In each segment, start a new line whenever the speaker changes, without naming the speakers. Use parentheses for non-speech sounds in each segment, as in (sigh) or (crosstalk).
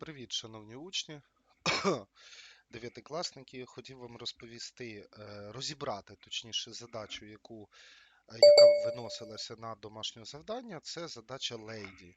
Привіт, шановні учні, (coughs) дев'ятикласники. Хотів вам розповісти, е, розібрати точніше задачу, яку, е, яка виносилася на домашнє завдання. Це задача Лейді.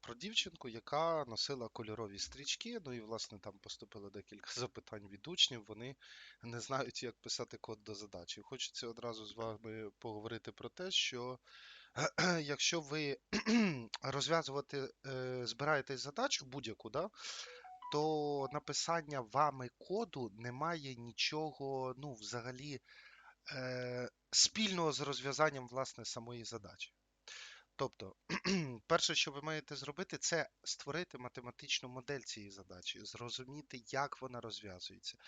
Про дівчинку, яка носила кольорові стрічки. Ну і, власне, там поступило декілька (laughs) запитань від учнів. Вони не знають, як писати код до задачі. Хочеться одразу з вами поговорити про те, що (clears throat) якщо ви розв'язувати е, збираєтесь задачу будь-яку, да, то написання вами коду не має нічого, ну, взагалі, е, спільного з розв'язанням власне самої задачі. Тобто, (clears throat) перше, що ви маєте зробити, це створити математичну модель цієї задачі, зрозуміти, як вона розв'язується.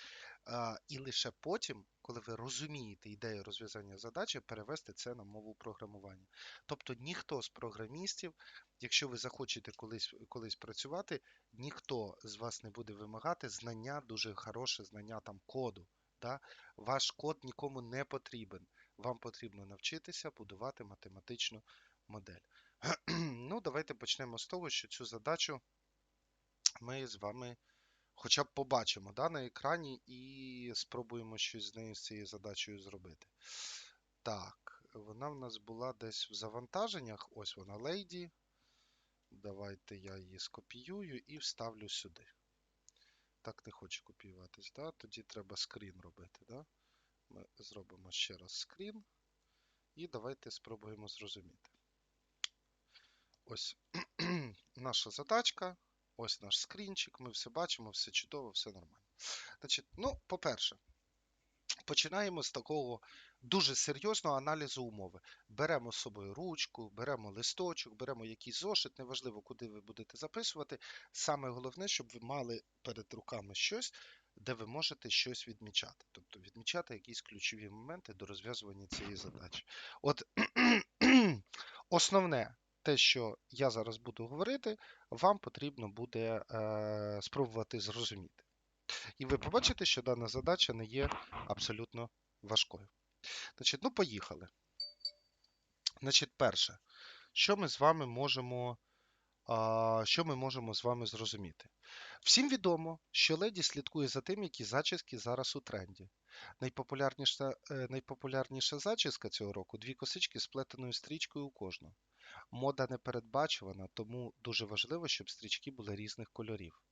І лише потім, коли ви розумієте ідею розв'язання задачі, перевести це на мову програмування. Тобто ніхто з програмістів, якщо ви захочете колись колись працювати, ніхто з вас не буде вимагати знання, дуже хороше знання там коду. Да? Ваш код нікому не потрібен. Вам потрібно навчитися будувати математичну модель. (clears throat) Ну, давайте почнемо з того, що цю задачу ми з вами хоча б побачимо да, на екрані і спробуємо щось з нею з цією задачею зробити. Так, вона в нас була десь в завантаженнях. Ось вона лейді. Давайте я її скопіюю і вставлю сюди. Так не хоче копіюватись, да? тоді треба скрін робити. Да? Ми зробимо ще раз скрін. І давайте спробуємо зрозуміти. Ось (clears throat) наша задачка, ось наш скрінчик, ми все бачимо, все чудово, все нормально. Значить, ну, по-перше, починаємо з такого дуже серйозного аналізу умови. Беремо з собою ручку, беремо листочок, беремо якийсь зошит, неважливо, куди ви будете записувати. Саме головне, щоб ви мали перед руками щось, де ви можете щось відмічати. Тобто відмічати якісь ключові моменти до розв'язування цієї задачі. От (clears throat) основне те, що я зараз буду говорити, вам потрібно буде е, спробувати зрозуміти. І ви побачите, що дана задача не є абсолютно важкою. Значить, ну, поїхали. Значить, перше, що ми з вами можемо. Що ми можемо з вами зрозуміти? Всім відомо, що леді слідкує за тим, які зачіски зараз у тренді. Найпопулярніша е, найпопулярніша зачіска цього року дві косички з плетеною стрічкою у кожну. Мода не передбачувана, тому дуже важливо, щоб стрічки були різних кольорів.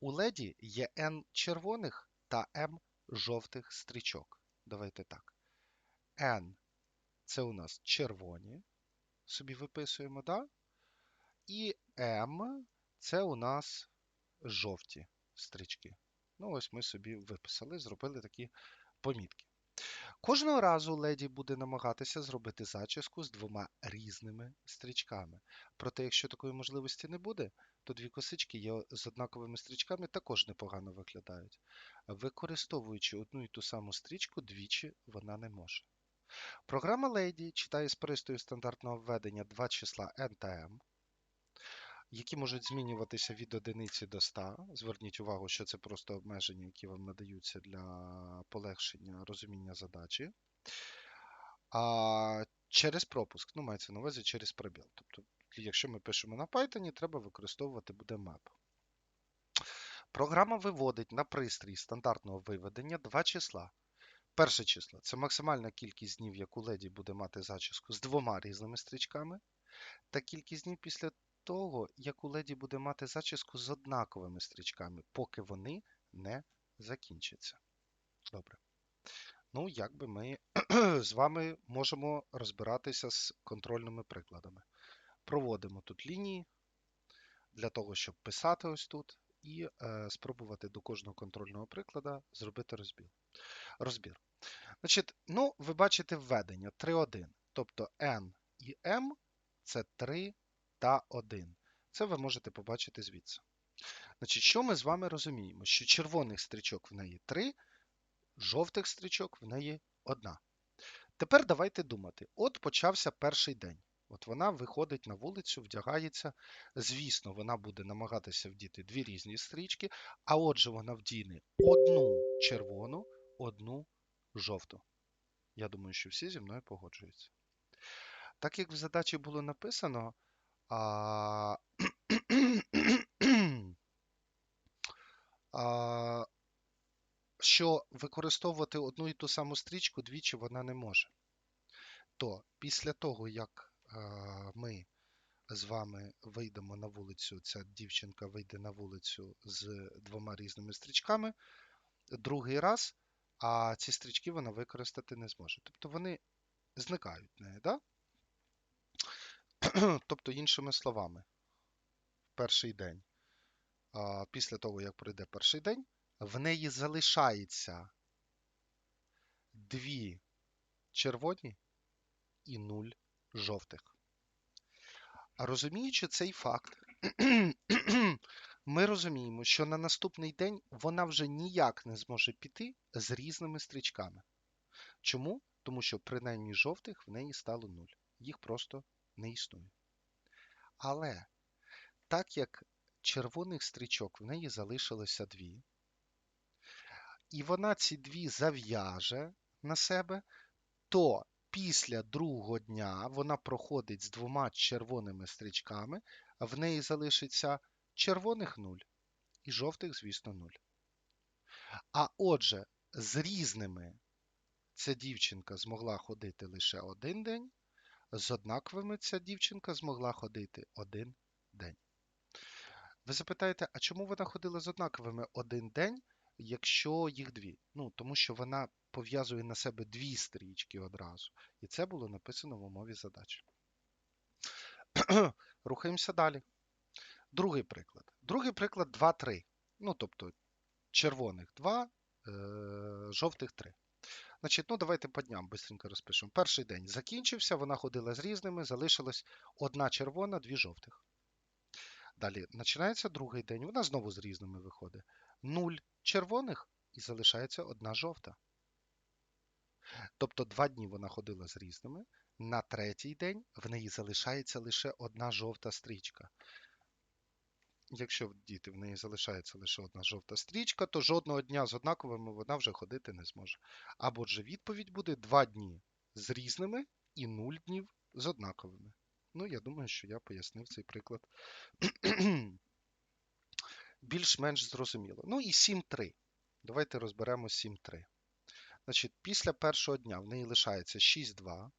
У леді є N червоних та M жовтих стрічок. Давайте так. N це у нас червоні. Собі виписуємо, да? І M це у нас жовті стрічки. Ну, ось ми собі виписали, зробили такі помітки. Кожного разу леді буде намагатися зробити зачіску з двома різними стрічками. Проте, якщо такої можливості не буде, то дві косички є з однаковими стрічками також непогано виглядають. Використовуючи одну і ту саму стрічку, двічі вона не може. Програма Lady читає з пристрою стандартного введення два числа N та M, які можуть змінюватися від одиниці до 100. Зверніть увагу, що це просто обмеження, які вам надаються для полегшення розуміння задачі. А через пропуск, ну, мається на увазі через пробіл. Тобто, якщо ми пишемо на Python, треба використовувати буде map. Програма виводить на пристрій стандартного виведення два числа. Перше число це максимальна кількість днів, яку леді буде мати зачіску з двома різними стрічками, та кількість днів після того, як у леді буде мати зачіску з однаковими стрічками, поки вони не закінчаться. Добре. Ну, якби ми (clears throat) з вами можемо розбиратися з контрольними прикладами. Проводимо тут лінії для того, щоб писати ось тут, і е, спробувати до кожного контрольного прикладу зробити розбір. розбір. Значить, ну, ви бачите введення 3.1. Тобто N і M це 3 та 1. Це ви можете побачити звідси. Значить, Що ми з вами розуміємо? Що червоних стрічок в неї 3, жовтих стрічок в неї 1. Тепер давайте думати: от почався перший день. От вона виходить на вулицю, вдягається. Звісно, вона буде намагатися вдіти дві різні стрічки, а отже, вона вдіне одну червону, одну жовту. Я думаю, що всі зі мною погоджуються. Так як в задачі було написано, а... (clears throat) а, що використовувати одну і ту саму стрічку двічі вона не може. То після того, як а, ми з вами вийдемо на вулицю, ця дівчинка вийде на вулицю з двома різними стрічками, другий раз, а ці стрічки вона використати не зможе. Тобто вони зникають в неї, да? (clears throat) Тобто, іншими словами, в перший день, після того, як пройде перший день, в неї залишається дві червоні і нуль жовтих. А розуміючи цей факт, (clears throat) ми розуміємо, що на наступний день вона вже ніяк не зможе піти з різними стрічками. Чому? Тому що принаймні жовтих в неї стало нуль. Їх просто не існує. Але так як червоних стрічок в неї залишилося дві, і вона ці дві зав'яже на себе, то після другого дня вона проходить з двома червоними стрічками, в неї залишиться червоних нуль і жовтих, звісно, нуль. А отже, з різними ця дівчинка змогла ходити лише один день, з однаковими ця дівчинка змогла ходити один день. Ви запитаєте, а чому вона ходила з однаковими один день, якщо їх дві? Ну, тому що вона пов'язує на себе дві стрічки одразу. І це було написано в умові задачі. (clears throat) Рухаємося далі. Другий приклад. Другий приклад 2-3. Ну, тобто, червоних 2, е, жовтих 3. Значить, ну давайте по дням швидко розпишемо. Перший день закінчився, вона ходила з різними, залишилась одна червона, дві жовтих. Далі починається другий день, вона знову з різними виходить. Нуль червоних і залишається одна жовта. Тобто два дні вона ходила з різними. На третій день в неї залишається лише одна жовта стрічка. Якщо діти в неї залишається лише одна жовта стрічка, то жодного дня з однаковими вона вже ходити не зможе. Або ж відповідь буде два дні з різними і нуль днів з однаковими. Ну, я думаю, що я пояснив цей приклад (clears throat) більш-менш зрозуміло. Ну і 7-3. Давайте розберемо 7-3. Значить, після першого дня в неї лишається 6-2.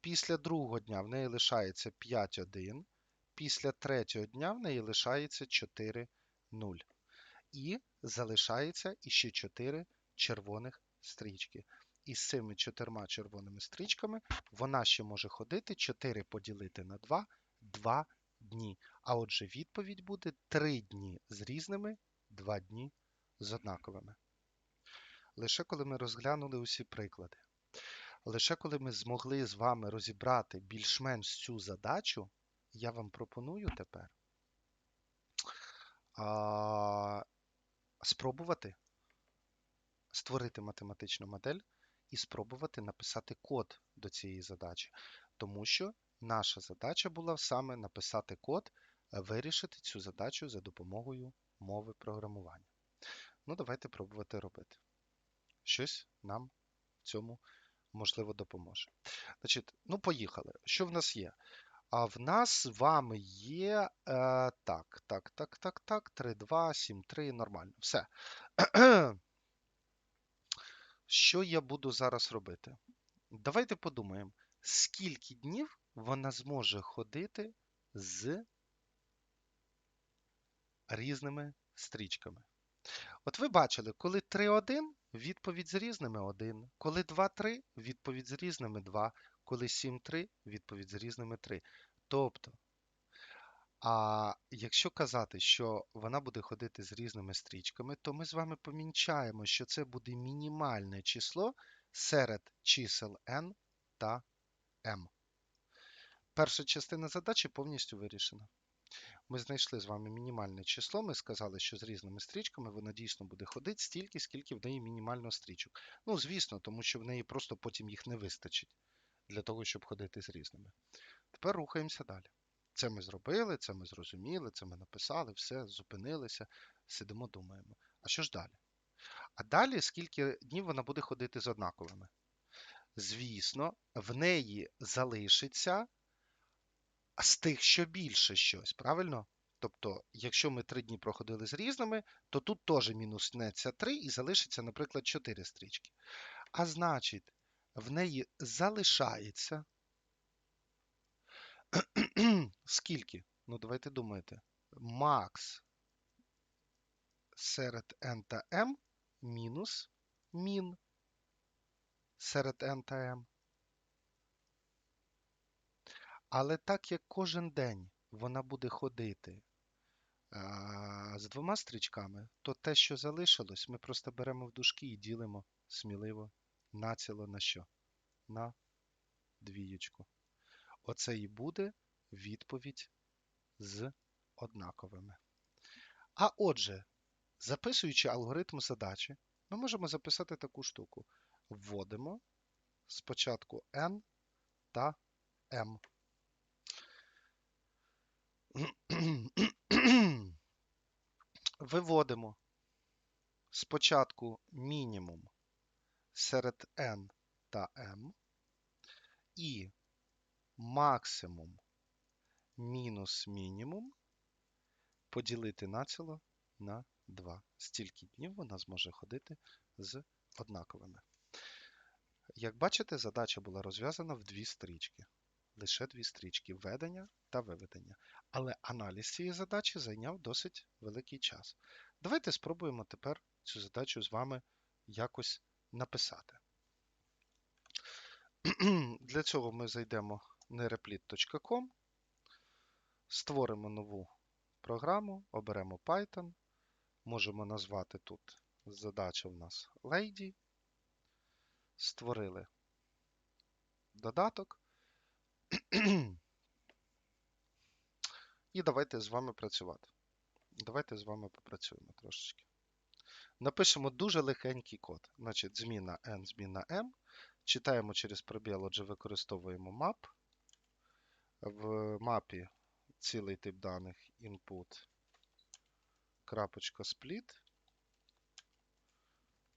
Після другого дня в неї лишається 5-1. Після третього дня в неї лишається 4-0. І залишається іще 4 червоних стрічки. І з цими чотирма червоними стрічками вона ще може ходити 4 поділити на 2 2 дні. А отже, відповідь буде 3 дні з різними, 2 дні з однаковими. Лише коли ми розглянули усі приклади, лише коли ми змогли з вами розібрати більш-менш цю задачу, я вам пропоную тепер а, спробувати створити математичну модель і спробувати написати код до цієї задачі. Тому що наша задача була саме написати код, вирішити цю задачу за допомогою мови програмування. Ну, давайте пробувати робити. Щось нам в цьому можливо допоможе. Значить, ну, поїхали. Що в нас є? А в нас з вами є. Е, так, так, так, так, так. 3, 2, 7, 3. Нормально. Все. (clears throat) Що я буду зараз робити? Давайте подумаємо, скільки днів вона зможе ходити з різними стрічками. От ви бачили, коли 3-1, відповідь з різними 1, коли 2-3, відповідь з різними 2, коли 7-3, відповідь з різними 3. Тобто, а якщо казати, що вона буде ходити з різними стрічками, то ми з вами помінчаємо, що це буде мінімальне число серед чисел n та m. Перша частина задачі повністю вирішена. Ми знайшли з вами мінімальне число. Ми сказали, що з різними стрічками вона дійсно буде ходити стільки, скільки в неї мінімально стрічок. Ну, звісно, тому що в неї просто потім їх не вистачить для того, щоб ходити з різними. Тепер рухаємося далі. Це ми зробили, це ми зрозуміли, це ми написали, все, зупинилися, сидимо, думаємо. А що ж далі? А далі, скільки днів вона буде ходити з однаковими? Звісно, в неї залишиться з тих, що більше щось, правильно? Тобто, якщо ми три дні проходили з різними, то тут теж мінуснеться 3 і залишиться, наприклад, 4 стрічки. А значить, в неї залишається (clears throat) скільки? Ну, давайте думайте. Макс серед n та m мінус мін серед n та m. Але так як кожен день вона буде ходити а, з двома стрічками, то те, що залишилось, ми просто беремо в дужки і ділимо сміливо націло на що? На двієчку. Оце і буде відповідь з однаковими. А отже, записуючи алгоритм задачі, ми можемо записати таку штуку. Вводимо спочатку n та m. Виводимо спочатку мінімум серед n та m і максимум мінус мінімум поділити націло на 2. Стільки днів вона зможе ходити з однаковими. Як бачите, задача була розв'язана в дві стрічки. Лише дві стрічки введення та виведення. Але аналіз цієї задачі зайняв досить великий час. Давайте спробуємо тепер цю задачу з вами якось написати. (clears throat) Для цього ми зайдемо на replit.com, створимо нову програму, оберемо Python, можемо назвати тут задача в нас Lady, створили додаток. (clears throat) І давайте з вами працювати. Давайте з вами попрацюємо трошечки. Напишемо дуже легенький код. Значить, зміна n, зміна m. Читаємо через пробіл, отже, використовуємо map. В мапі цілий тип даних input. Крапочка split.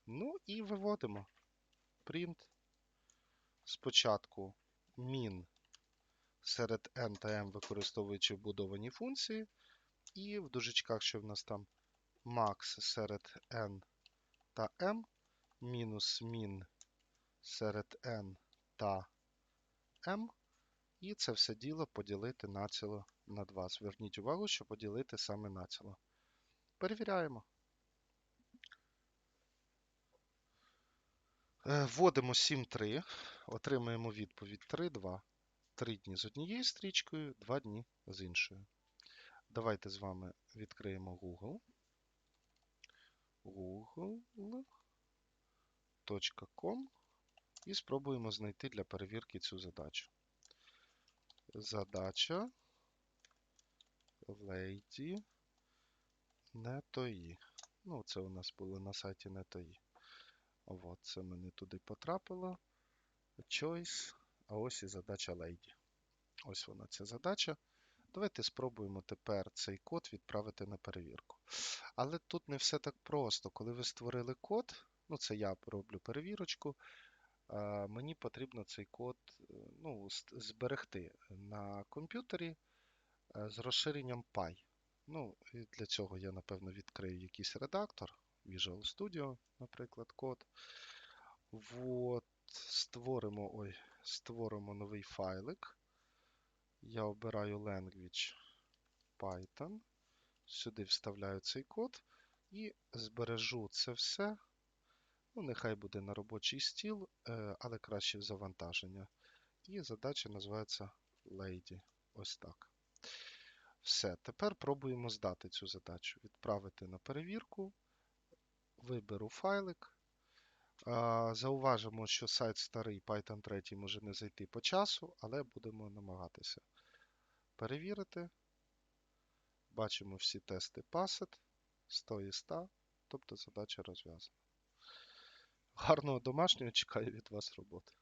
Ну і виводимо print. Спочатку min серед n та m, використовуючи вбудовані функції. І в дужечках, що в нас там max серед n та m, мінус min серед n та m. І це все діло поділити націло на 2. Зверніть увагу, що поділити саме націло. Перевіряємо. Е, вводимо 7,3, отримаємо відповідь 3,2. 3 дні з однією стрічкою, 2 дні з іншою. Давайте з вами відкриємо Google. google.com і спробуємо знайти для перевірки цю задачу. Задача Lady NetoI. Ну, це у нас було на сайті NetoI. От, це мені туди потрапило. Choice. А ось і задача Lady. Ось вона ця задача. Давайте спробуємо тепер цей код відправити на перевірку. Але тут не все так просто. Коли ви створили код, ну це я роблю перевірочку, мені потрібно цей код ну, зберегти на комп'ютері з розширенням Py. Ну, і Для цього я, напевно, відкрию якийсь редактор, Visual Studio, наприклад, код. От, створимо, ой, створимо новий файлик. Я обираю Language Python. Сюди вставляю цей код і збережу це все. Ну, Нехай буде на робочий стіл, е, але краще в завантаження. І задача називається Lady. Ось так. Все. Тепер пробуємо здати цю задачу. Відправити на перевірку. Виберу файлик. Зауважимо, що сайт старий Python 3 може не зайти по часу, але будемо намагатися перевірити. Бачимо всі тести Passed 100 і 100, тобто задача розв'язана. Гарного домашнього чекаю від вас роботи.